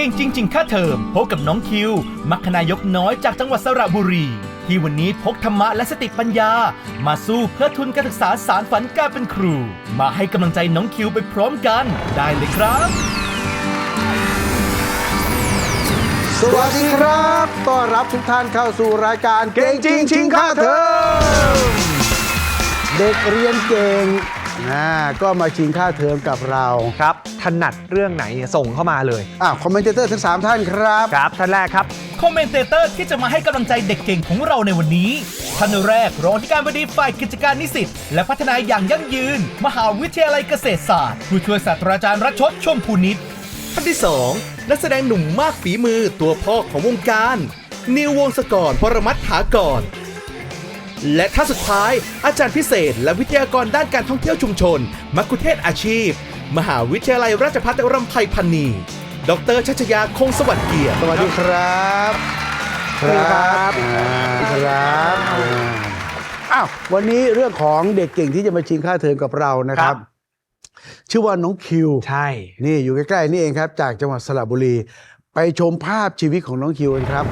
เก่งจริง ๆ ค่าเทอมพบกับน้องคิว มัคคณายกน้อยจากจังหวัดสระบุรี ที่วันนี้พกธรรมะและสติปัญญา มาสู้เพื่อทุนการศึกษาสารฝันการเป็นครู มาให้กำลังใจน้องคิวไปพร้อมกัน ได้เลยครับ สวัสดีครับต้อนรับทุกท่านเข้าสู่รายการเก่งจริงชิงค่าเทอม เด็กเรียนเก่ง นะก็มาชิงค่าเทอมกับเราครับถนัดเรื่องไหนเนี่ยส่งเข้ามาเลยอ้าวคอมเมนเตอร์ทั้ง 3 ท่านครับ ครับท่านแรกครับ คอมเมนเตเตอร์ที่จะมาให้กำลังใจเด็กเก่งของเราในวันนี้ท่านแรกรองที่การบดีฝ่ายกิจการนิสิตและพัฒนาอย่างยั่งยืน มหาวิทยาลัยเกษตรศาสตร์ผู้ช่วยศาสตราจารย์รัชชดชมพูนิตท่านที่ 2 นักแสดงหนุ่มมากฝีมือตัวพ่อของวงการ นิววงศกรปรมัตถากร และท่านสุดท้าย อาจารย์พิเศษ และวิทยากรด้านการท่องเที่ยวชุมชน มัคคุเทศก์อาชีพ มหาวิทยาลัยราชภัฏรำไพพันนี ดรชัชยาคงสวัสดิ์เกียรติ สวัสดีครับ ครับอ่าครับอ่าอ้าววันนี้เรื่องของเด็กเก่งที่จะมาชิงค่าเทอมกับเรานะครับ ชื่อว่าน้องคิว ใช่ นี่อยู่ใกล้ๆนี่เองครับ จากจังหวัดสระบุรี ไปชมภาพชีวิตของน้องคิวกันครับ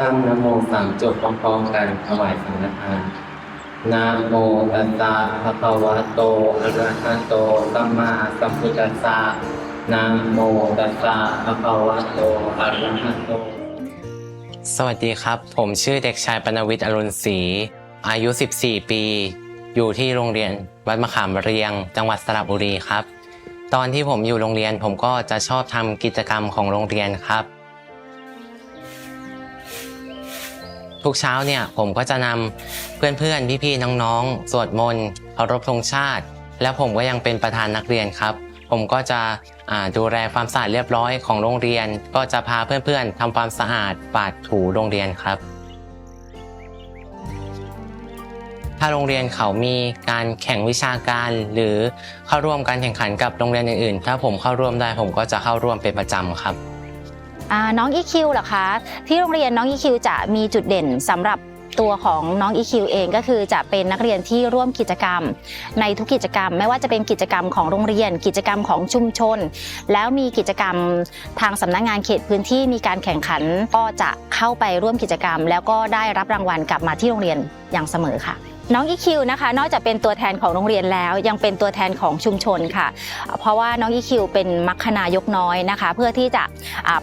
ตั้งนโมสามจบพร้อมๆกันถวายสังฆทานนะโมตัสสะภะคะวะโตอะระหะโตสัมมาสัมพุทธัสสะนะโมตัสสะภะคะวะโตอะระหะโต สวัสดีครับ ผมชื่อเด็กชายปนวิทย์อรุณศรีอายุ 14 ปี อยู่ที่โรงเรียนวัดมะขามเรียง จังหวัดสระบุรีครับ ตอนที่ผมอยู่โรงเรียนผมก็จะชอบทำกิจกรรมของโรงเรียนครับ ทุกเช้าเนี่ยผมก็จะนำเพื่อนๆ พี่ๆ น้องๆ สวดมนต์เคารพธงชาติ แล้วผมก็ยังเป็นประธานนักเรียนครับ ผมก็จะดูแลความสะอาดเรียบร้อยของโรงเรียน ก็จะพาเพื่อนๆทำความสะอาดปาดถูโรงเรียนครับ ถ้าโรงเรียนเขามีการแข่งวิชาการ หรือเข้าร่วมการแข่งขันกับโรงเรียนอื่นๆ ถ้าผมเข้าร่วมได้ผมก็จะเข้าร่วมเป็นประจำครับ น้อง EQ เหรอคะ ที่โรงเรียนน้อง EQ จะมีจุดเด่นสำหรับตัวของน้อง EQ เองก็คือจะเป็นนักเรียนที่ร่วมกิจกรรม ในทุกกิจกรรม ไม่ว่าจะเป็นกิจกรรมของโรงเรียน กิจกรรมของชุมชน แล้วมีกิจกรรมทางสำนักงานเขตพื้นที่มีการแข่งขัน ก็จะเข้าไปร่วมกิจกรรม แล้วก็ได้รับรางวัลกลับมาที่โรงเรียนอย่างเสมอค่ะ น้อง EQ นะคะ นอกจากเป็นตัวแทนของโรงเรียนแล้วยังเป็นตัวแทนของชุมชนค่ะ เพราะว่าน้อง EQ เป็นมัคคณายกน้อยนะคะ เพื่อที่จะ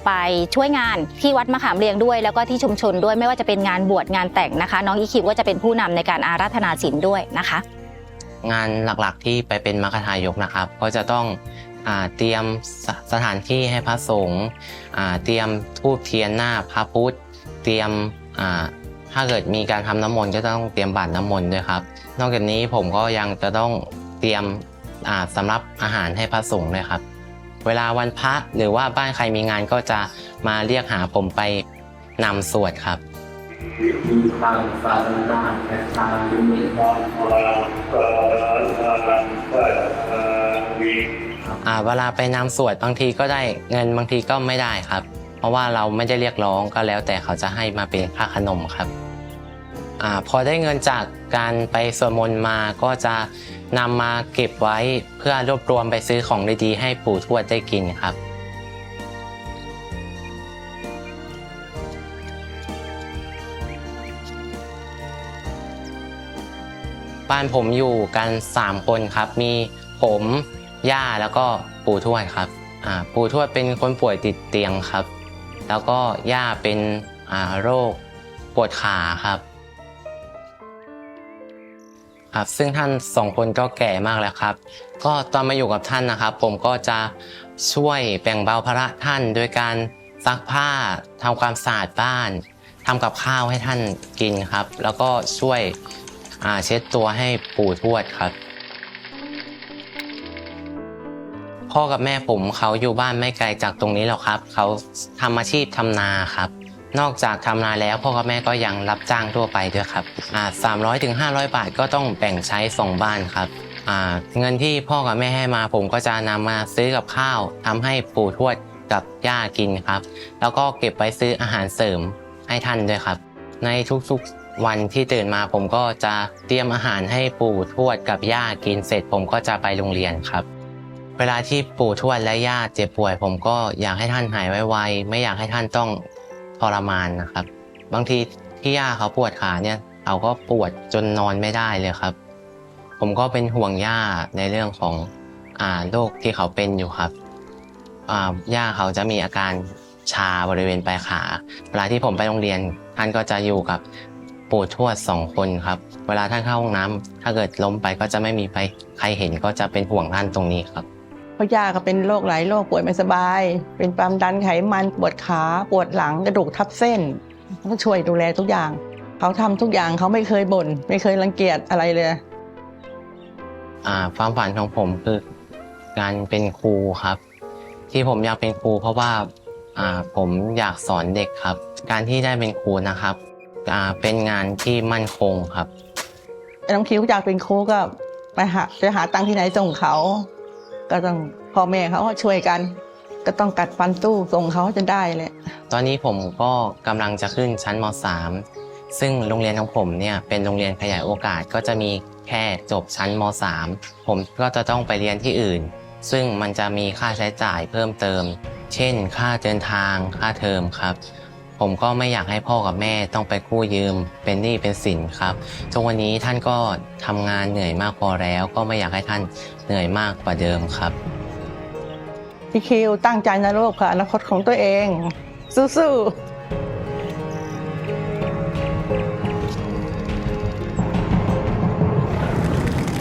ไปช่วยงานที่วัดมะขามเรียงด้วย แล้วก็ที่ชุมชนด้วยไม่ว่าจะเป็นงานบวชงานแต่งนะคะ น้องอีคิวก็จะเป็นผู้นำในการอาราธนาศีลด้วยนะคะ งานหลักๆที่ไปเป็นมรรคทายกนะครับ ก็จะต้องอเตรียมสสถานที่ให้พระสงฆ์เตรียมทูบเทียนหน้าพระพุทธ เตรียม ถ้าเกิดมีการทำน้ำมนต์ก็ต้องเตรียมบาตรน้ำมนต์ด้วยครับ นอกจากนี้ผมก็ยังจะต้องเตรียมอ่าสำหรับอาหารให้พระสงฆ์ด้วยครับ เวลาวันพระหรือว่าบ้านใครมีงานก็จะมาเรียกหาผมไปนำสวดครับมีความฝันาแต่ทางมีความอ่าเวลาไปนำสวดบางทีก็ได้เงินบางทีก็ไม่ได้ครับ เพราะว่าเราไม่ได้เรียกร้องก็แล้วแต่เขาจะให้มาเป็นค่าขนมครับ อพอได้เงินจากการไปสวดมนต์มาก็จะนำมาเก็บไว้เพื่อรวบรวมไปซื้อของดีๆให้ปู่ทวดได้กินครับ บ้านผมอยู่กัน 3 คนครับ มีผมย่าแล้วก็ปู่ทวดครับปู่ทวดเป็นคนป่วยติดเตียงครับ แล้วก็ย่าเป็นโรคปวดขาครับ ครับซึ่งท่านสองคนก็แก่มากแล้วครับ ก็ตอนมาอยู่กับท่านนะครับ ผมก็จะช่วยแบ่งเบาภาระท่านโดยการซักผ้าทำความสะอาดบ้านทำกับข้าวให้ท่านกินครับ แล้วก็ช่วยเช็ดตัวให้ปู่ทวดครับ พ่อกับแม่ผมเขาอยู่บ้านไม่ไกลจากตรงนี้หรอกครับ เขาทำอาชีพทำนาครับ นอกจากทำนาแล้วพ่อกับแม่ก็ยังรับจ้างทั่วไปด้วยครับอ่าสามร้อยถึงห้าร้อยบาทก็ต้องแบ่งใช้สองบ้านครับอ่าเงินที่พ่อกับแม่ให้มาผมก็จะนำมาซื้อกับข้าวทำให้ปู่ทวดกับย่ากินครับ แล้วก็เก็บไว้ซื้ออาหารเสริมให้ท่านด้วยครับ ในทุกๆวันที่ตื่นมาผมก็จะเตรียมอาหารให้ปู่ทวดกับย่ากินเสร็จ ผมก็จะไปโรงเรียนครับ เวลาที่ปู่ทวดและย่าเจ็บป่วย ผมก็อยากให้ท่านหายไวๆไม่อยากให้ท่านต้อง ทรมานนะครับ บางทีที่ย่าเขาปวดขาเนี่ยเขาก็ปวดจนนอนไม่ได้เลยครับ ผมก็เป็นห่วงย่าในเรื่องของอ่าโรคที่เขาเป็นอยู่ครับอ่าย่าเขาจะมีอาการชาบริเวณปลายขา เวลาที่ผมไปโรงเรียนท่านก็จะอยู่กับปู่ทวดสองคนครับ เวลาท่านเข้าห้องน้ำถ้าเกิดล้มไปก็จะไม่มีไปใครเห็นก็จะเป็นห่วงท่านตรงนี้ครับ เพราะย่าก็เป็นโรคหลายโรคป่วยไม่สบาย เป็นความดันไขมันปวดขาปวดหลังกระดูกทับเส้นต้องช่วยดูแลทุกอย่าง เขาทำทุกอย่างเขาไม่เคยบ่นไม่เคยรังเกียจอะไรเลยอ่าความฝันของผมคือการเป็นครูครับ ที่ผมอยากเป็นครู เพราะว่าอ่าผมอยากสอนเด็กครับ การที่ได้เป็นครูนะครับอ่าเป็นงานที่มั่นคงครับน้องคิวอยากเป็นครูก็ไปหาจะหาตังค์ที่ไหนส่งเขา ก็ต้องพ่อแม่เขาก็ช่วยกัน ก็ต้องกัดฟันตู้ส่งเขาจนได้เลยตอนนี้ผมก็กำลังจะขึ้นชั้นม .3 ซึ่งโรงเรียนของผมเนี่ยเป็นโรงเรียนขยายโอกาสก็จะมีแค่จบชั้นม .3 ผมก็จะต้องไปเรียนที่อื่น ซึ่งมันจะมีค่าใช้จ่ายเพิ่มเติม เช่น ค่าเดินทางค่าเทอมครับ ผมก็ไม่อยากให้พ่อกับแม่ต้องไปกู้ยืม เป็นหนี้เป็นสินครับทุกวันนี้ท่านก็ทำงานเหนื่อยมากพอแล้ว ก็ไม่อยากให้ท่านเหนื่อยมากกว่าเดิมครับพี่คิวตั้งใจนะลูกค่ะอนาคตของตัวเอง สู้ๆ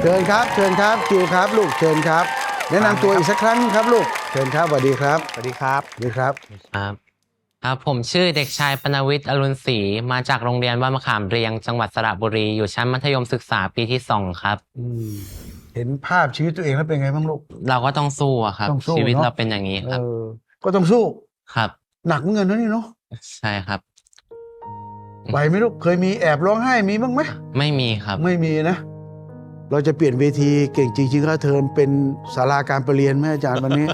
เชิญครับ เชิญครับคิวครับ ลูกเชิญครับ แนะนำตัวอีกสักครั้งครับลูก เชิญครับสวัสดีครับสวัสดีครับสวัสดีครับครับ ครับผมชื่อเด็กชายปนวิทย์อรุณศรีมาจากโรงเรียนบ้านมะขามเรียง จังหวัดสระบุรีอยู่ชั้นมัธยมศึกษาปีที่สองครับ อืมเห็นภาพชีวิตตัวเองแล้วเป็นไงบ้างลูก เราก็ต้องสู้อะครับ ต้องสู้ชีวิตเนอะ เราเป็นอย่างนี้ครับเออก็ต้องสู้ครับ หนักเหมือนกันนะนี่เนาะใช่ครับ ไหวไหมลูกเคยมีแอบร้องไห้มีบ้างไหมไม่มีครับ ไม่มีนะ เราจะเปลี่ยนเวทีเก่งจริงๆค่าเทอมเป็นศาลาการประเรียนไหมอาจารย์วันนี้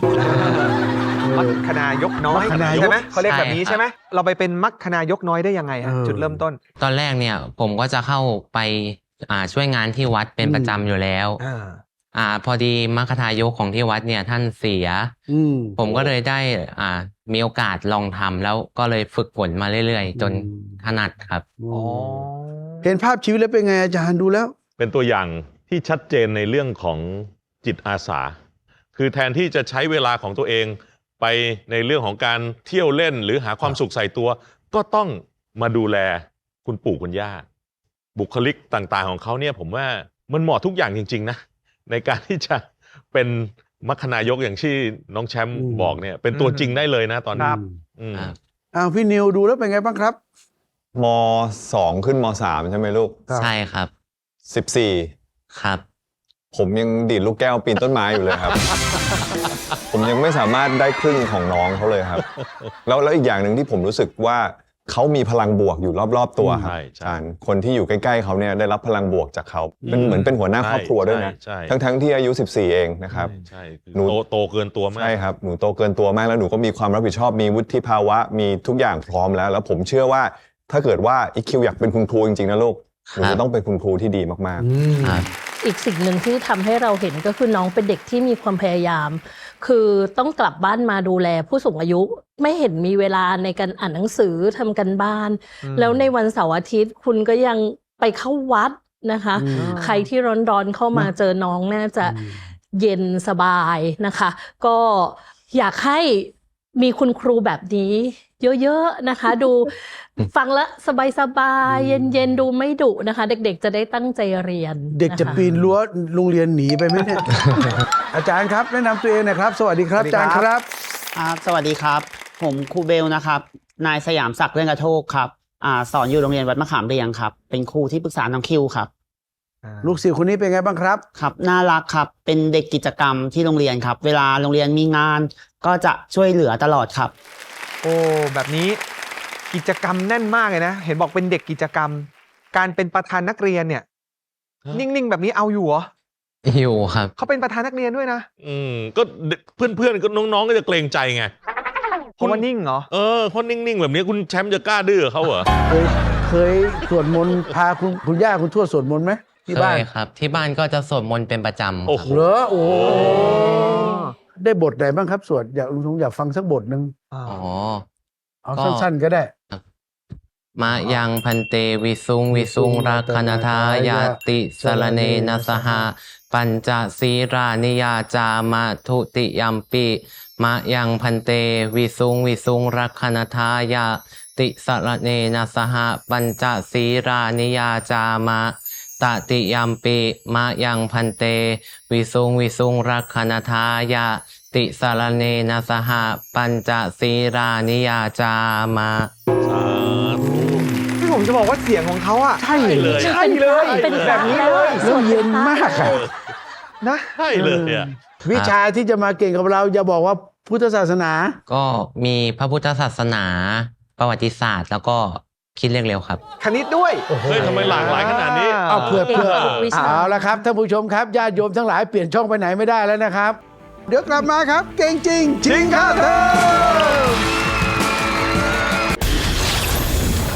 มัคคณายกน้อยมัคคณายก ใช่ไหมเขาเรียกแบบนี้ใช่ใช่ไหมเราไปเป็นมัคคณายกน้อยได้ยังไงฮะเออ จุดเริ่มต้นตอนแรกเนี่ยผมก็จะเข้าไปอ่าช่วยงานที่วัดเป็นอืมประจำอยู่แล้วอ่าอ่าพอดีมรรคทายกของที่วัดเนี่ยท่านเสีย อืมผมก็เลยได้อ่ามีโอกาสลองทำแล้วก็เลยฝึกฝนมาเรื่อยๆ จนอืมถนัดครับ อ๋อ เห็นภาพชีวิตแล้วเป็นไงอาจารย์ดูแล้ว เป็นตัวอย่างที่ชัดเจนในเรื่องของจิตอาสา คือแทนที่จะใช้เวลาของตัวเอง ไปในเรื่องของการเที่ยวเล่นหรือหาความสุขใส่ตัว ก็ต้องมาดูแลคุณปู่คุณย่า บุคลิกต่างๆของเขาเนี่ยผมว่ามันเหมาะทุกอย่างจริง ๆ นะ ในการที่จะเป็นมัคคณายกอย่างที่น้องแชมป์อืมบอกเนี่ย เป็นตัวอืมจริงได้เลยนะตอนคนี้รับอืมครับอ้าวพี่นิวดูแล้วเป็นไงบ้างครับมสองขึ้นมสามใช่ไหมลูกครับใช่ครับสิบสี่ครับ ผมยังดีดลูกแก้วปีนต้นไม้อยู่เลยครับ ผมยังไม่สามารถได้ครึ่งของน้องเขาเลยครับ แล้วแล้วอีกอย่างหนึ่งที่ผมรู้สึกว่าเขามีพลังบวกอยู่รอบ ๆ ตัวครับใช่ใช่ อาจารย์คนที่อยู่ใกล้ๆเขาเนี่ยได้รับพลังบวกจากเขาเป็นเหมือนเป็นหัวหน้าครอบครัวด้วยนะใช่ใช่ทั้งๆที่อายุ 14 เองนะครับ ใช่คือหนู โตโตเกินตัวมาก ใช่ครับ หนูโตเกินตัวมากแล้วหนูก็มีความรับผิดชอบ มีวุฒิภาวะ มีทุกอย่างพร้อมแล้ว แล้วผมเชื่อว่าถ้าเกิดว่าอีคิวอยากเป็นคุณครูจริงๆนะลูก หนูครัจะบต้องเป็นคุณครูที่ดีมากครับ อีกสิ่งหนึ่งที่ทำให้เราเห็นก็คือน้องเป็นเด็กที่มีความพยายาม คือต้องกลับบ้านมาดูแลผู้สูงอายุไม่เห็นมีเวลาในการอ่านหนังสือทำกันบ้านอืมแล้วในวันเสาร์อาทิตย์คุณก็ยังไปเข้าวัดนะคะอืมใครที่ร้อนๆเข้ามาเจอน้องน่าจะเย็นสบายนะคะ ก็อยากให้ มีคุณครูแบบนี้เยอะๆนะคะ ดูฟังแล้วสบายๆเย็นๆ ดูไม่ดุนะคะ เด็กๆ จะได้ตั้งใจเรียนเด็กจะนคปีนรั้วโรงเรียนหนีไปไหมเนี่ย อาจารย์ครับแนะนำตัวเองหนะครับ สวัสดีครับสวัสอาดีครับจารย์ครับ ครับสวัสดีครับ ผมครูเบลนะครับ นายสยามศักดิ์เรื่องกระโทกครับอ่าสอนอยู่โรงเรียนวัดมะขามเรียงครับ เป็นครูที่ปรึกษาน้องคิวครับอ่าลูกศิษย์คนนี้เป็นไงบ้างครับ ครับ น่ารักครับ เป็นเด็กกิจกรรมที่โรงเรียนครับ เวลาโรงเรียนมีงาน ก็จะช่วยเหลือตลอดครับ โอ้แบบนี้กิจกรรมแน่นมากเลยนะ เห็นบอกเป็นเด็กกิจกรรม การเป็นประธานนักเรียนเนี่ยฮะนิ่งๆ แบบนี้เอาอยู่เหรออยู่ครับเขาเป็นประธานนักเรียนด้วยนะอืมก็เพื่อนเพื่อนๆก็น้องๆก็จะเกรงใจไงเพราะว่านิ่งเหรอเออเขานิ่งๆ แบบนี้คุณแชมป์จะกล้าดื้อกับเขาเหรอเคยเคยสวดมนต์พาคุณคุณย่าคุณทวดสวดมนต์ไหมที่เคบ้านยครับ ที่บ้านก็จะสวดมนต์เป็นประจำโอ้คโหรับเหรอโอ้โห ได้บทไหนบ้างครับสวดอยากลุงทงอยากฟังสักบทหนึ่งอ๋อ เอาก็ สั้นๆก็ได้ มายังพันเตวิสุงวิสุงรักขณทายาติสรเนนะสหะปัญจศีรานิยาจามาทุติยัมปิมายังพันเตวิสุงวิสุงรักขณทายาติสรเนนะสหะปัญจศีรานิยาจามา ตติยัมปิมายังพันเต วิสุงวิสุงรักขณทายาติสรเนนะสหะปัญจศีรานิยาจามาสาธุที่ผมจะบอกว่าเสียงของเขาอะใช่เลยใช่เลยเป็นพระแบบนี้เลยแล้วเย็นมากอะนะใช่เลยอะวิชาที่จะมาเก่งกับเราอย่าบอกว่าพุทธศาสนา ก็มีพระพุทธศาสนา ประวัติศาสตร์แล้วก็ คิดเลขเร็วครับ คณิตด้วย เฮ้ยทำไมหลากหลายขนาดนี้ เอาเผื่อเผื่อเก่งทุกวิชา เอาละครับท่านผู้ชมครับญาติโยมทั้งหลายเปลี่ยนช่องไปไหนไม่ได้แล้วนะครับ เดี๋ยวกลับมาครับ เก่งจริง จริงค่าเทอ